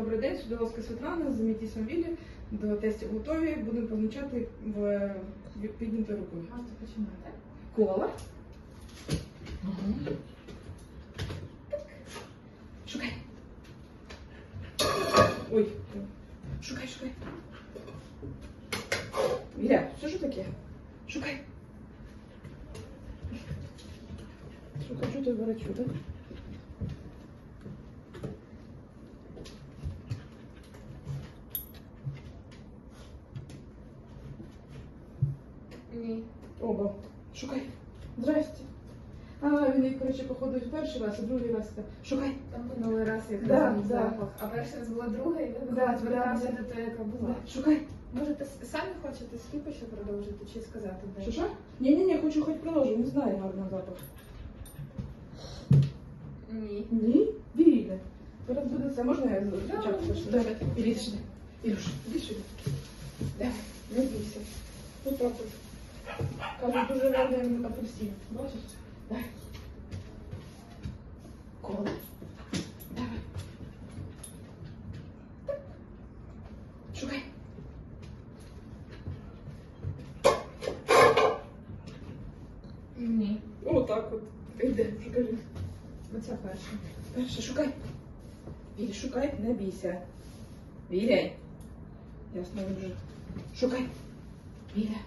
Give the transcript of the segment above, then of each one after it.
Добрий день, Судовська Світлана, замітій самовілі. До тестів готові. Будемо позначати в в піднятою рукою. Можете починати. Кола. Шукай. Ой. Шукай, шукай. Віля, що ж таке? Шукай. Шукай, що ти беречу, так? Ні. Оба. Шукай. Здрасте. А, він, їх, коротше, походу, перший раз, а другий раз. так. Шукай. Там минулий раз якраз Да, да. запах. А перший раз була друга, і ви Да, звертався да. до тої, яка була. Шукай. Можете с- самі хочете скіпи ще продовжити чи сказати? де? Що, що? Ні-ні-ні, хочу хоч продовжу, не знаю гарного запах. Ні. Ні? Віріде. Зараз буде це. Можна я спочатку? Давай, іди сюди. Ілюш, іди сюди. Давай, не бійся. Тут трапив. Кажуть, дуже гарний апельсин. Бачиш? Давай. Кола. Давай. Так. Шукай. Ні. О, так от. Іде, шукай. Оця перша. Перше, шукай. Віль, шукай, не бійся. Віляй. Ясно, він вже. Шукай. Віля. Віля,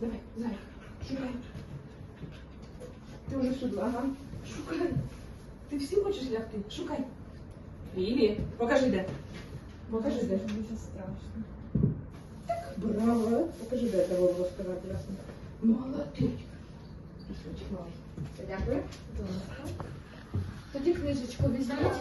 Давай, зай. Шукай. Ти вже сюди, ага. Шукай. Ти всі хочеш лягти? Шукай. Вілі. Покажи де. Покажи де. Дуже страшно. Браво. Покажи де треба було сказати, ясно. Молодець. Дякую. Тоді книжечку візьміть.